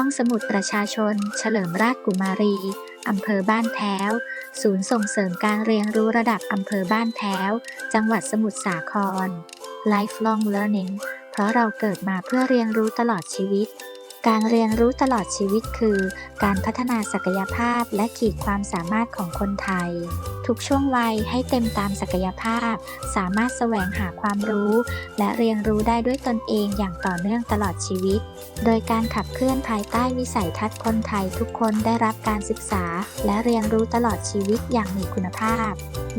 ห้องสมุดประชาชน เฉลิมราชกุมารี อำเภอบ้านแพ้ว ศูนย์ส่งเสริมการเรียนรู้ระดับอำเภอบ้านแพ้ว จังหวัดสมุทรสาคร Lifelong Learning เพราะเราเกิดมาเพื่อเรียนรู้ตลอดชีวิต การเรียนรู้ตลอดชีวิตคือ การพัฒนาศักยภาพและขีดความสามารถของคนไทย ทุกช่วงวัยให้เต็มตามศักยภาพ สามารถแสวงหาความรู้ และเรียนรู้ได้ด้วยตนเองอย่างต่อเนื่องตลอดชีวิต โดยการขับเคลื่อนภายใต้วิสัยทัศน์คนไทยทุกคนได้รับการศึกษา และเรียนรู้ตลอดชีวิตอย่างมีคุณภาพ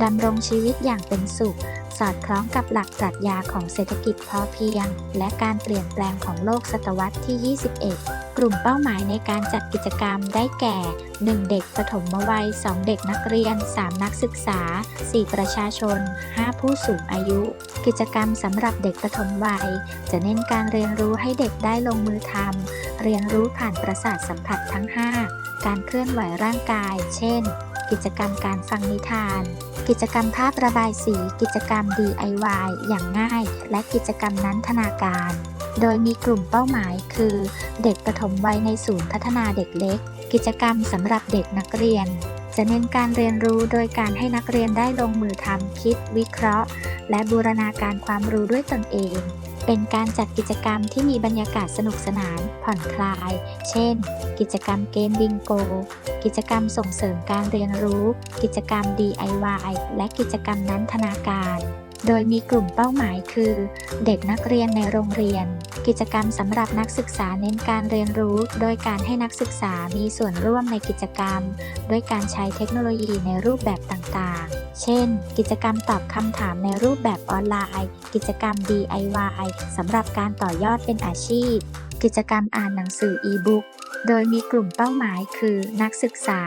ดำรงชีวิตอย่างเป็นสุข สอดคล้องกับหลักปรัชญาของเศรษฐกิจพอเพียง และการเปลี่ยนแปลงของโลกศตวรรษที่ 21 กลุ่มเป้าหมายในการจัดกิจกรรมได้แก่ 1 เด็กปฐมวัย 2 เด็กนักเรียน 3 นักศึกษา 4 ประชาชน 5 ผู้สูงอายุ กิจกรรมสำหรับเด็กปฐมวัย จะเน้นการเรียนรู้ให้เด็กได้ลงมือทำ เรียนรู้ผ่านประสาทสัมผัสทั้ง 5 การเคลื่อนไหวร่างกาย เช่น กิจกรรมการฟังนิทาน กิจกรรมภาพระบายสี กิจกรรม DIY อย่างง่าย และกิจกรรมนันทนาการ โดยมีกลุ่มเป้าหมายคือ เด็กปฐมวัยในศูนย์พัฒนาเด็กเล็ก กิจกรรมสำหรับเด็กนักเรียน จะเน้นการเรียนรู้โดยการให้นักเรียนได้ลงมือทำคิด วิเคราะห์ และบูรณาการความรู้ด้วยตนเอง เป็นการจัดกิจกรรมที่มีบรรยากาศสนุกสนาน ผ่อนคลาย เช่น กิจกรรมเกมบิงโก กิจกรรมส่งเสริมการเรียนรู้ กิจกรรม DIY และกิจกรรมนันทนาการ โดยมีกลุ่มเป้าหมายคือ เด็กนักเรียนในโรงเรียน กิจกรรมสำหรับนักศึกษาเน้นการเรียนรู้ โดยการให้นักศึกษามีส่วนร่วมในกิจกรรม ด้วยการใช้เทคโนโลยีในรูปแบบต่างๆ เช่น กิจกรรมตอบคำถามในรูปแบบออนไลน์ กิจกรรม DIY สำหรับการต่อยอดเป็นอาชีพ กิจกรรมอ่านหนังสืออีบุ๊ก โดยมีกลุ่มเป้าหมายคือ นักศึกษา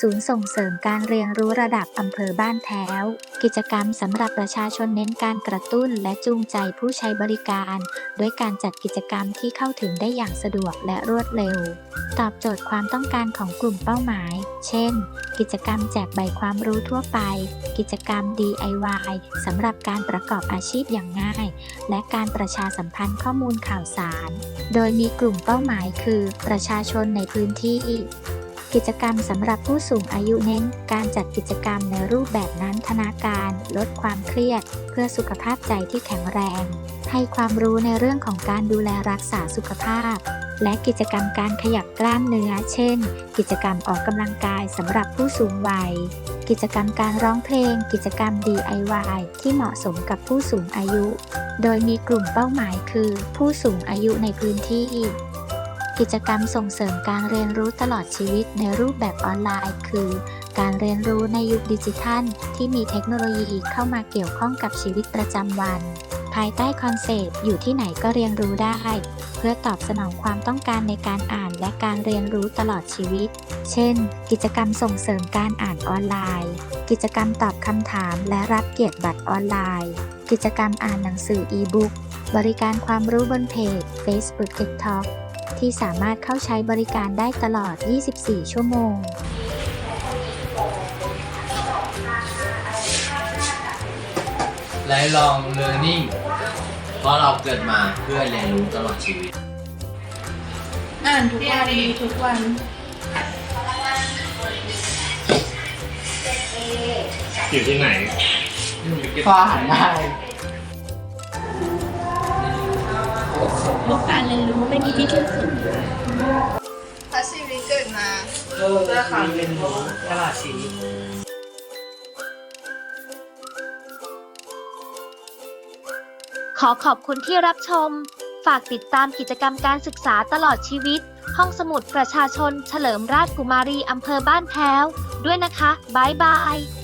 ศูนย์ส่งเสริมการเรียนรู้ระดับอำเภอบ้านแพ้ว กิจกรรมสำหรับประชาชนเน้นการกระตุ้นและจูงใจผู้ใช้บริการ ด้วยการจัดกิจกรรมที่เข้าถึงได้อย่างสะดวกและรวดเร็ว ตอบโจทย์ความต้องการของกลุ่มเป้าหมาย เช่น กิจกรรมแจกใบความรู้ทั่วไป กิจกรรม DIY สำหรับการประกอบอาชีพอย่างง่าย และการประชาสัมพันธ์ข้อมูลข่าวสาร โดยมีกลุ่มเป้าหมายคือประชาชนในพื้นที่ กิจกรรมสำหรับผู้สูงอายุเน้น การจัดกิจกรรมในรูปแบบนั้นธนาการ ลดความเครียด เพื่อสุขภาพใจที่แข็งแรง ให้ความรู้ในเรื่องของการดูแลรักษาสุขภาพ และกิจกรรมการขยับกล้ามเนื้อ เช่น กิจกรรมออกกำลังกายสำหรับผู้สูงวัย กิจกรรมการร้องเพลง กิจกรรม DIY ที่เหมาะสมกับผู้สูงอายุ โดยมีกลุ่มเป้าหมายคือ ผู้สูงอายุในพื้นที่ กิจกรรมส่งเสริมการเรียนรู้ตลอดชีวิตในรูปแบบออนไลน์ คือ การเรียนรู้ในยุคดิจิทัล ที่มีเทคโนโลยีเข้ามาเกี่ยวข้องกับชีวิตประจำวัน ภายใต้คอนเซปต์อยู่ที่ไหนก็เรียนรู้ได้ เพื่อตอบสนองความต้องการในการอ่านและการเรียนรู้ตลอดชีวิต เช่น กิจกรรมส่งเสริมการอ่านออนไลน์ กิจกรรมตอบคำถามและรับเกียรติบัตรออนไลน์ กิจกรรมอ่านหนังสืออีบุ๊กบริการความรู้บนเพจ Facebook TikTok ที่สามารถเข้าใช้บริการได้ตลอด 24 ชั่วโมง ไลฟ์ลองเรียนนิ่งเพราะเราเกิดมาเพื่อเรียนรู้ตลอดชีวิต อ่านทุกวันมีทุกวัน อยู่ที่ไหน พอหันได้ รียนรู้ไม่มีที่สิ้นสุดถ้าชีวิตเกิดมาเพื่อความเรียนรู้ตลอดชีวิตขอขอบคุณที่รับชม ฝากติดตามกิจกรรมการศึกษาตลอดชีวิต ห้องสมุดประชาชน เฉลิมราชกุมารีอำเภอบ้านแพ้ว ด้วยนะคะ บ๊ายบาย